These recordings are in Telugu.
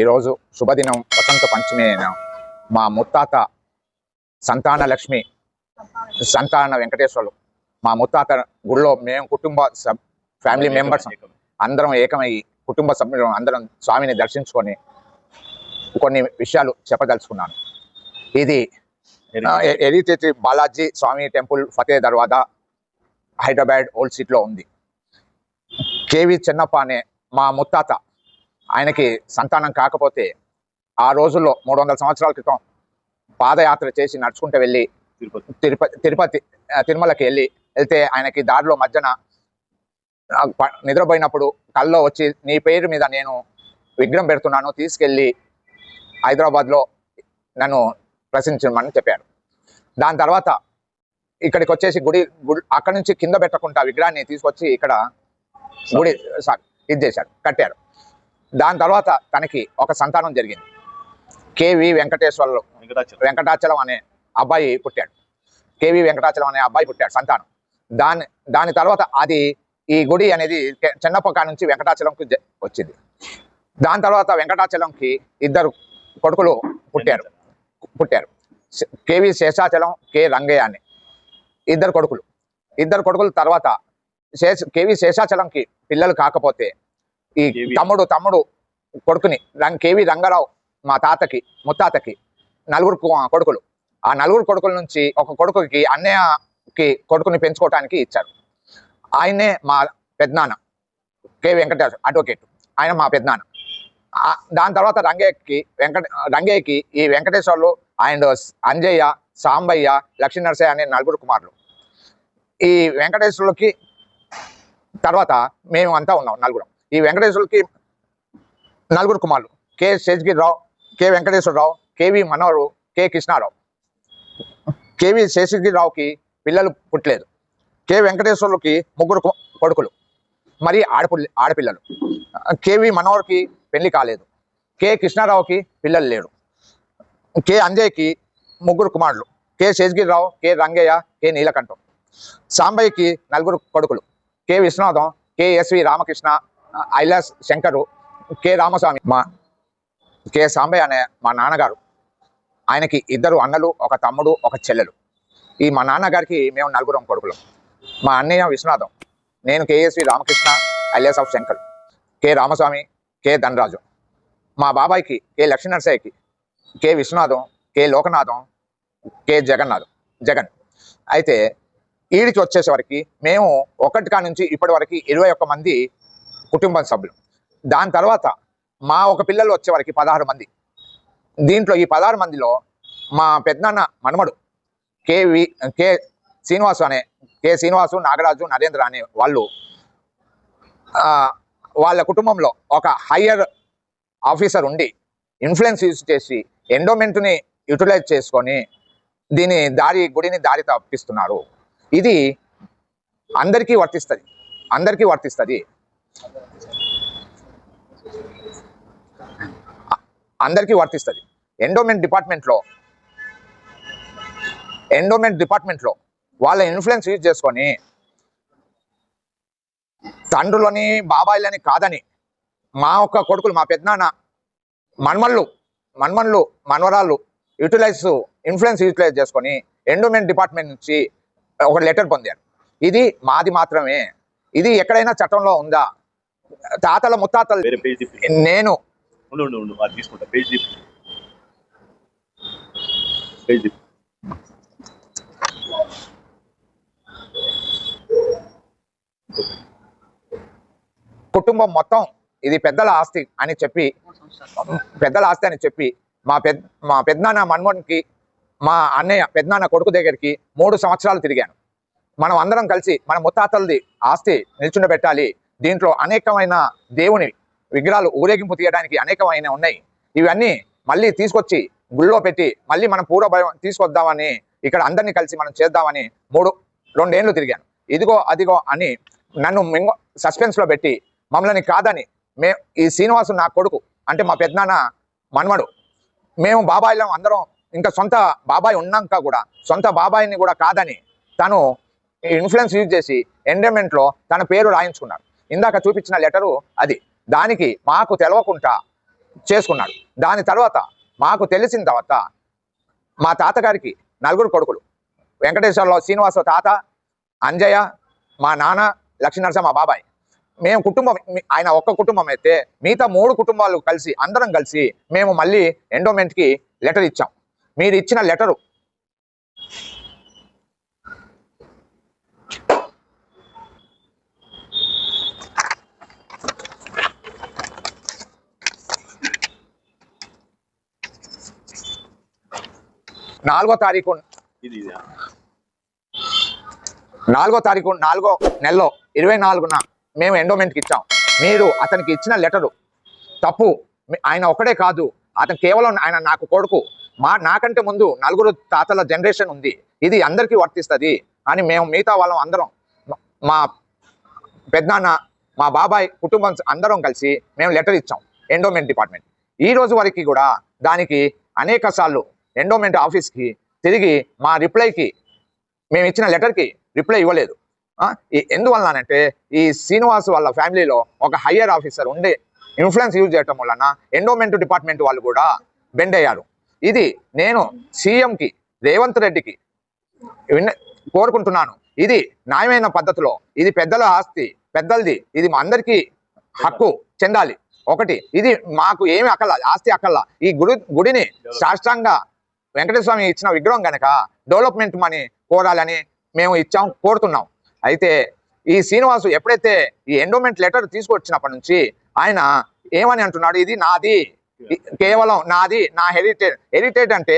ఈరోజు శుభదినం వసంత పంచమి అయిన మా ముత్తాత సంతాన లక్ష్మి సంతాన వెంకటేశ్వర్లు. మా ముత్తాత గుడిలో మేము కుటుంబ ఫ్యామిలీ మెంబర్స్ అందరం ఏకమై కుటుంబ సభ్యులు అందరం స్వామిని దర్శించుకొని కొన్ని విషయాలు చెప్పదలుచుకున్నాను. ఇది ఎరితేతి బాలాజీ స్వామి టెంపుల్ ఫతే దర్వాదా హైదరాబాద్ ఓల్డ్ సిటీలో ఉంది. కేవి చెన్నప్ప అనే మా ముత్తాత ఆయనకి సంతానం కాకపోతే ఆ రోజుల్లో మూడు వందల సంవత్సరాల క్రితం పాదయాత్ర చేసి నడుచుకుంటూ వెళ్ళి తిరుపతి. తిరుపతి తిరుమలకి వెళ్ళి వెళ్తే ఆయనకి దారిలో మధ్యన నిద్రపోయినప్పుడు కల్లో వచ్చి నీ పేరు మీద నేను విగ్రహం పెడుతున్నాను తీసుకెళ్ళి హైదరాబాద్లో నన్ను ప్రశ్నించమని చెప్పారు దాని తర్వాత ఇక్కడికి వచ్చేసి గుడి గుడి అక్కడ నుంచి కింద పెట్టకుండా విగ్రహాన్ని తీసుకొచ్చి ఇక్కడ గుడి సా- ఇది చేశారు కట్టారు. దాని తర్వాత తనకి ఒక సంతానం జరిగింది. కేవి వెంకటేశ్వర్లు వెంకటాచలం. అనే అబ్బాయి పుట్టాడు. కేవి వెంకటాచలం అనే అబ్బాయి పుట్టాడు సంతానం. దాని దాని తర్వాత అది ఈ గుడి అనేది కె- చిన్నప్ప కాడ నుంచి వెంకటాచలంకి వచ్చింది. దాని తర్వాత వెంకటాచలంకి ఇద్దరు కొడుకులు పుట్టారు. పుట్టారు. కేవి శేషాచలం కె రంగయ్య అని. ఇద్దరు కొడుకులు. ఇద్దరు కొడుకుల తర్వాత శేష కేవి శేషాచలంకి పిల్లలు కాకపోతే ఈ. తమ్ముడు తమ్ముడు కొడుకుని రం- కేవి రంగారావు మా తాతకి ముత్తాతకి నలుగురు కొడుకులు. ఆ నలుగురు కొడుకుల నుంచి ఒక కొడుకుకి అన్నయ్యకి కొడుకుని పెంచుకోవటానికి ఇచ్చారు. ఆయనే మా పెద్దనాన్న కె వెంకటేశ్వర అడ్వకేట్ ఆయన మా పెద్దనాన్న. దాని తర్వాత రంగయ్యకి వెంకట రంగయ్యకి ఈ వెంకటేశ్వర్లు అండ్ అంజయ్య సాంబయ్య లక్ష్మీ నరసయ్య అనే నలుగురు కుమారులు. ఈ వెంకటేశ్వరులకి తర్వాత మేము అంతా ఉన్నాం నలుగురం. ఈ వెంకటేశ్వరులకి నలుగురు కుమారులు. K Seshagirirao K Venkateswararao KV Manohar K Krishnarao. KV శేషగిరిరావుకి పిల్లలు పుట్టలేదు. కె వెంకటేశ్వరులకి ముగ్గురు కొడుకులు. మరి ఆడపిల్ల ఆడపిల్లలు. కేవి మనోహర్కి పెళ్ళి కాలేదు. కె కృష్ణారావుకి పిల్లలు లేరు. కె అంజయ్యకి ముగ్గురు కుమారులు. K Seshagirirao K Rangaiah K Neelakantam. సాంబయ్యకి నలుగురు కొడుకులు. K Viswanatham K SV Ramakrishna alias Shankar K Ramaswamy. మా కె సాంబయ్య అనే మా నాన్నగారు. ఆయనకి ఇద్దరు అన్నలు ఒక తమ్ముడు ఒక చెల్లెలు. ఈ మా నాన్నగారికి మేము నలుగురం కొడుకులం. మా అన్నయ్య విశ్వనాథం నేను KSV Ramakrishna alias of Shankar K Ramaswamy K Dhanaraju. మా బాబాయ్కి K లక్ష్మీనరసయ్యకి K Viswanatham K Lokanatham K Jagannatham Jagan. అయితే ఈడికి వచ్చేసరికి మేము ఒకటి కాడ నుంచి ఇప్పటి వరకు ఇరవై ఒక్క మంది కుటుంబ సభ్యులు. దాని తర్వాత మా ఒక పిల్లలు వచ్చేవరకు పదహారు మంది. దీంట్లో ఈ పదహారు మందిలో మా పెద్దనాన్న మనమడు కేవి వి శ్రీనివాసు అనే కే శ్రీనివాసు నాగరాజు నరేంద్ర అనే వాళ్ళు వాళ్ళ కుటుంబంలో ఒక హయ్యర్ ఆఫీసర్ ఉండి ఇన్ఫ్లుయెన్స్ యూజ్ చేసి ఎండోమెంట్ని యూటిలైజ్ చేసుకొని దీని దారి గుడిని దారి తప్పిస్తున్నారు. ఇది అందరికీ వర్తిస్తుంది. అందరికీ వర్తిస్తుంది. అందరికీ వర్తిస్తుంది. ఎండోమెంట్ డిపార్ట్మెంట్లో ఎండోమెంట్ డిపార్ట్మెంట్లో వాళ్ళ ఇన్ఫ్లుయెన్స్ యూజ్ చేసుకొని తండ్రులని బాబాయిలని కాదని మా ఒక్క కొడుకులు మా పెద్దనాన్న మన్మళ్ళు మన్మన్లు మన్వరాళ్ళు యూటిలైజ్ ఇన్ఫ్లుయెన్స్ యూటిలైజ్ చేసుకొని ఎండోమెంట్ డిపార్ట్మెంట్ నుంచి ఒక లెటర్ పొందారు. ఇది మాది మాత్రమే. ఇది ఎక్కడైనా చట్టంలో ఉందా? తాతల ముత్తాతలు నేను. కుటుంబం మొత్తం ఇది పెద్దల ఆస్తి అని చెప్పి పెద్దల ఆస్తి అని చెప్పి మా పెద్ద మా పెద్దనాన్న మన్మోహన్కి మా అన్నయ్య పెద్దనాన్న కొడుకు దగ్గరికి మూడు సంవత్సరాలు తిరిగాను. మనం అందరం కలిసి మన ముత్తాతలది ఆస్తి నిల్చుండబెట్టాలి. దీంట్లో అనేకమైన దేవుని విగ్రహాలు ఊరేగింపు తీయడానికి అనేకమైన ఉన్నాయి. ఇవన్నీ మళ్ళీ తీసుకొచ్చి గుళ్ళో పెట్టి మళ్ళీ మనం పూర్వ భయం తీసుకొద్దామని ఇక్కడ అందరినీ కలిసి మనం చేద్దామని మూడు రెండేళ్ళు తిరిగాను. ఇదిగో అదిగో అని నన్ను మింగ సస్పెన్స్లో పెట్టి మమ్మల్ని కాదని మే ఈ శ్రీనివాసు నా కొడుకు అంటే మా పెద్దనాన్న మన్మడు మేము బాబాయిలం అందరం ఇంకా సొంత బాబాయ్ ఉన్నాక కూడా సొంత బాబాయిని కూడా కాదని తను ఇన్ఫ్లుయెన్స్ యూజ్ చేసి ఎండమెంట్లో తన పేరు రాయించుకున్నాడు. ఇందాక చూపించిన లెటరు అది. దానికి మాకు తెలవకుండా చేసుకున్నాడు. దాని తర్వాత మాకు తెలిసిన తర్వాత మా తాతగారికి నలుగురు కొడుకులు. వెంకటేశ్వరరావు శ్రీనివాసరావు తాత అంజయ్య మా నాన్న లక్ష్మీనరస మా బాబాయ్. మేము కుటుంబం ఆయన ఒక్క కుటుంబం అయితే మిగతా మూడు కుటుంబాలు కలిసి అందరం కలిసి మేము మళ్ళీ ఎండోమెంట్కి లెటర్ ఇచ్చాం మీరు ఇచ్చిన లెటరు నాలుగో తారీఖు. నాలుగో తారీఖు నాలుగో నెలలో ఇరవై నాలుగున మేము ఎండోమెంట్కి ఇచ్చాం. మీరు అతనికి ఇచ్చిన లెటరు తప్పు. ఆయన ఒకడే కాదు. అతను కేవలం ఆయన నాకు కొడుకు. మా నాకంటే ముందు నలుగురు తాతల జనరేషన్ ఉంది. ఇది అందరికీ వర్తిస్తుంది అని మేము మిగతా వాళ్ళం అందరం. మా పెద్దనాన్న మా బాబాయ్ కుటుంబం అందరం కలిసి మేము లెటర్ ఇచ్చాం ఎండోమెంట్ డిపార్ట్మెంట్ ఈ రోజు వరకు కూడా దానికి అనేక సార్లు ఎండోమెంట్ ఆఫీస్కి తిరిగి మా రిప్లైకి మేము ఇచ్చిన లెటర్కి రిప్లై ఇవ్వలేదు. ఎందువల్లనంటే ఈ- ఈ శ్రీనివాస్ వాళ్ళ ఫ్యామిలీలో ఒక హయ్యర్ ఆఫీసర్ ఉండే ఇన్ఫ్లుయెన్స్ యూజ్ చేయటం వలన ఎండోమెంట్ డిపార్ట్మెంట్ వాళ్ళు కూడా బెండ్ అయ్యారు ఇది నేను సీఎంకి రేవంత్ రెడ్డికి కోరుకుంటున్నాను. ఇది న్యాయమైన పద్ధతిలో ఇది పెద్దల ఆస్తి పెద్దలది ఇది మా అందరికీ హక్కు చెందాలి. ఒకటి ఇది మాకు ఏమి అక్కల ఆస్తి అక్కల ఈ గుడి గుడిని సాష్టాంగా వెంకటేశ్వర స్వామి ఇచ్చిన విగ్రహం కనుక డెవలప్మెంట్ మనీ కోరాలని మేము ఇచ్చాం కోరుతున్నాం. అయితే ఈ శ్రీనివాసు ఎప్పుడైతే ఈ ఎండోమెంట్ లెటర్ తీసుకొచ్చినప్పటి నుంచి ఆయన ఏమని అంటున్నాడు? ఇది నాది. కేవలం నాది నా హెరిటేజ్ హెరిటేజ్ అంటే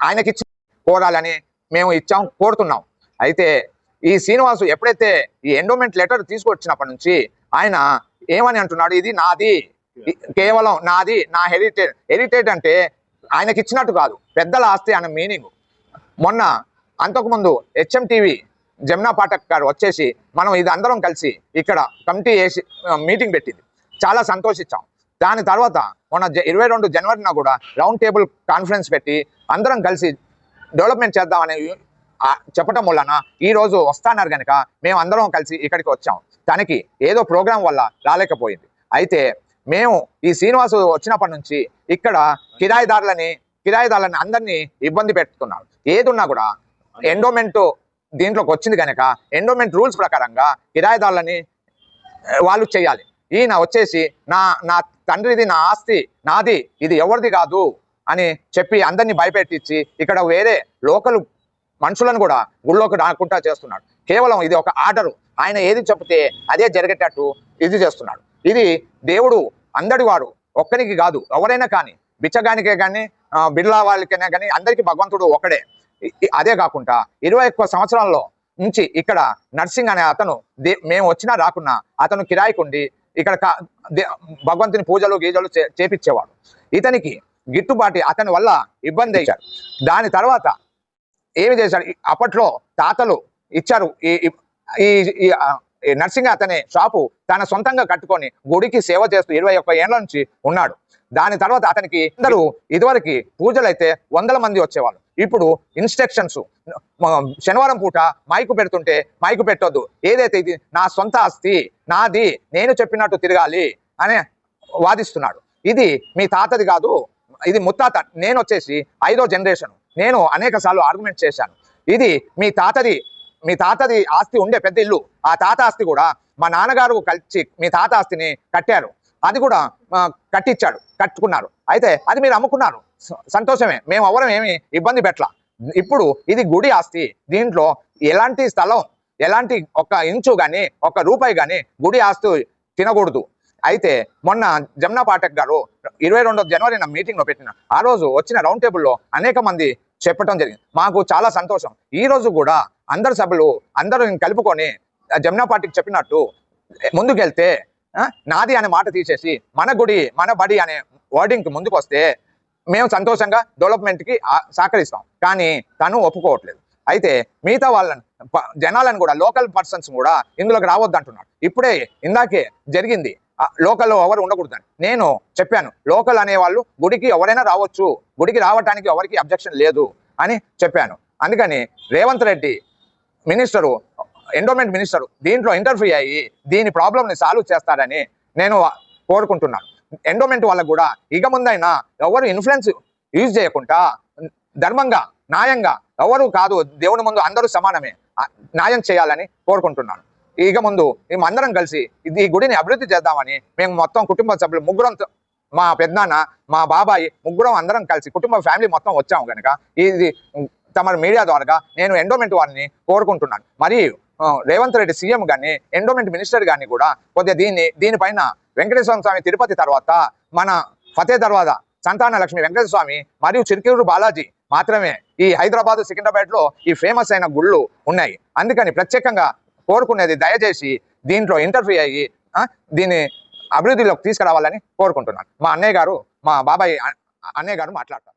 ఆయనకిచ్చి కోరాలని మేము ఇచ్చాం కోరుతున్నాం. అయితే ఈ శ్రీనివాసు ఎప్పుడైతే ఈ ఎండోమెంట్ లెటర్ తీసుకొచ్చినప్పటి నుంచి ఆయన ఏమని అంటున్నాడు? ఇది నాది. కేవలం నాది నా హెరిటేజ్ హెరిటేజ్ అంటే ఆయనకి ఇచ్చినట్టు కాదు. పెద్దల ఆస్తి అనే మీనింగ్ మొన్న అంతకుముందు హెచ్ఎం టీవీ జమునా పాఠక్ గారు వచ్చేసి మనం ఇది అందరం కలిసి ఇక్కడ కమిటీ వేసి మీటింగ్ పెట్టింది. చాలా సంతోషించాం. దాని తర్వాత మొన్న ఇరవై రెండు జనవరిన కూడా రౌండ్ టేబుల్ కాన్ఫరెన్స్ పెట్టి అందరం కలిసి డెవలప్మెంట్ చేద్దామని చెప్పటం వలన ఈ రోజు వస్తాన్నారు కనుక మేము అందరం కలిసి ఇక్కడికి వచ్చాం. తనకి ఏదో ప్రోగ్రాం వల్ల రాలేకపోయింది. అయితే మేము ఈ శ్రీనివాసు వచ్చినప్పటి నుంచి ఇక్కడ కిరాయిదారులని కిరాయిదారులని అందరినీ ఇబ్బంది పెట్టుకున్నారు ఏదున్నా కూడా ఎండోమెంట్ దీంట్లోకి వచ్చింది కనుక ఎండోమెంట్ రూల్స్ ప్రకారంగా కిరాయిదారులని వాళ్ళు చేయాలి. ఈయన వచ్చేసి నా నా తండ్రిది నా ఆస్తి నాది ఇది ఎవరిది కాదు అని చెప్పి అందరినీ భయపెట్టించి ఇక్కడ వేరే లోకల్ మనుషులను కూడా గుళ్ళోకి రాకుండా చేస్తున్నాడు. కేవలం ఇది ఒక ఆర్డరు. ఆయన ఏది చెప్తే అదే జరిగేటట్టు ఇది చేస్తున్నాడు. ఇది దేవుడు అందడి వాడు ఒక్కరికి కాదు ఎవరైనా కానీ బిచ్చగానికే కానీ బిర్లా వాళ్ళకైనా కానీ అందరికీ భగవంతుడు ఒకడే అదే కాకుండా ఇరవై ఒక్క సంవత్సరాల్లో నుంచి ఇక్కడ నర్సింగ్ అనే అతను దే- మేము వచ్చినా రాకున్నా అతను కిరాయికుండి ఇక్కడ కా- భగవంతుని పూజలు గీజలు చేపించేవాడు ఇతనికి గిట్టుబాటు అతని వల్ల ఇబ్బంది అయ్యారు. దాని తర్వాత ఏమి చేశాడు? అప్పట్లో తాతలు ఇచ్చారు ఈ ఈ నర్సింగ్ అతని షాపు తన సొంతంగా కట్టుకొని గుడికి సేవ చేస్తూ ఇరవై ఒక్క ఏళ్ళ నుంచి ఉన్నాడు. దాని తర్వాత అతనికి అందరూ ఇదివరకు పూజలు అయితే వందల మంది వచ్చేవాళ్ళు. ఇప్పుడు ఇన్స్ట్రక్షన్స్ శనివారం పూట మైకు పెడుతుంటే మైకు పెట్టొద్దు. ఏదైతే ఇది నా సొంత ఆస్తి నాది నేను చెప్పినట్టు తిరగాలి అని వాదిస్తున్నాడు. ఇది మీ తాతది కాదు ఇది ముత్తాత. నేను వచ్చేసి ఐదో జనరేషన్ నేను అనేక సార్లు ఆర్గ్యుమెంట్ చేశాను. ఇది మీ తాతది మీ తాతది ఆస్తి ఉండే పెద్ద ఇల్లు. ఆ తాత ఆస్తి కూడా మా నాన్నగారు కలిసి మీ తాత ఆస్తిని కట్టారు. అది కూడా కట్టించాడు కట్టుకున్నారు. అయితే అది మీరు అమ్ముకున్నారు. సంతోషమే. మేము ఎవరం ఏమి ఇబ్బంది పెట్టలా. ఇప్పుడు ఇది గుడి ఆస్తి. దీంట్లో ఎలాంటి స్థలం ఎలాంటి ఒక ఇంచు కానీ ఒక రూపాయి కానీ గుడి ఆస్తి తినకూడదు. అయితే మొన్న జమునా పాఠక్ గారు ఇరవై రెండో జనవరి నా మీటింగ్లో పెట్టిన ఆ రోజు వచ్చిన రౌండ్ టేబుల్లో అనేక మంది చెప్పడం జరిగింది. మాకు చాలా సంతోషం. ఈ రోజు కూడా అందరు సభ్యులు అందరూ కలుపుకొని ఆ జమునా పార్టీకి చెప్పినట్టు ముందుకెళ్తే నాది అనే మాట తీసేసి మన గుడి మన బడి అనే వర్డింగ్కి ముందుకు వస్తే మేము సంతోషంగా డెవలప్మెంట్కి సహకరిస్తాం. కానీ తను ఒప్పుకోవట్లేదు. అయితే మిగతా వాళ్ళని జనాలను కూడా లోకల్ పర్సన్స్ కూడా ఇందులోకి రావద్దు అంటున్నాడు ఇప్పుడే ఇందాకే జరిగింది. లోకల్లో ఎవరు ఉండకూడదని. నేను చెప్పాను లోకల్ అనేవాళ్ళు గుడికి ఎవరైనా రావచ్చు గుడికి రావటానికి ఎవరికి అబ్జెక్షన్ లేదు అని చెప్పాను. అందుకని Revanth Reddy minister endowment minister దీంట్లో ఇంటర్ఫియర్ అయ్యి దీని ప్రాబ్లమ్ని సాల్వ్ చేస్తారని నేను కోరుకుంటున్నాను. ఎండోమెంట్ వాళ్ళకు కూడా ఇక ముందైనా ఎవరు ఇన్ఫ్లుయెన్స్ యూజ్ చేయకుండా ధర్మంగా న్యాయంగా ఎవరు కాదు దేవుని ముందు అందరూ సమానమే న్యాయం చేయాలని కోరుకుంటున్నాను. ఇక ముందు మేము అందరం కలిసి ఇది ఈ గుడిని అభివృద్ధి చేద్దామని మేము మొత్తం కుటుంబ సభ్యులు ముగ్గురం మా పెద్దనాన్న మా బాబాయి ముగ్గురం అందరం కలిసి కుటుంబ ఫ్యామిలీ మొత్తం వచ్చాము కనుక ఇది తమ మీడియా ద్వారా నేను ఎండోమెంట్ వారిని కోరుకుంటున్నాను. మరియు రేవంత్ రెడ్డి సీఎం కానీ ఎండోమెంట్ మినిస్టర్ కానీ కూడా కొద్దిగా దీన్ని దీనిపైన వెంకటేశ్వర స్వామి తిరుపతి తర్వాత మన ఫతే తర్వాత సంతాన లక్ష్మి వెంకటేశ్వర స్వామి మరియు చిరుకూరు బాలాజీ మాత్రమే ఈ హైదరాబాద్ సికింద్రాబాద్లో ఈ ఫేమస్ అయిన గుళ్ళు ఉన్నాయి. అందుకని ప్రత్యేకంగా కోరుకునేది దయచేసి దీంట్లో ఇంటర్ఫియర్ అయ్యి దీన్ని అభివృద్ధిలోకి తీసుకురావాలని కోరుకుంటున్నాను. మా అన్నయ్య గారు మా బాబాయ్ అన్నయ్య గారు మాట్లాడతారు.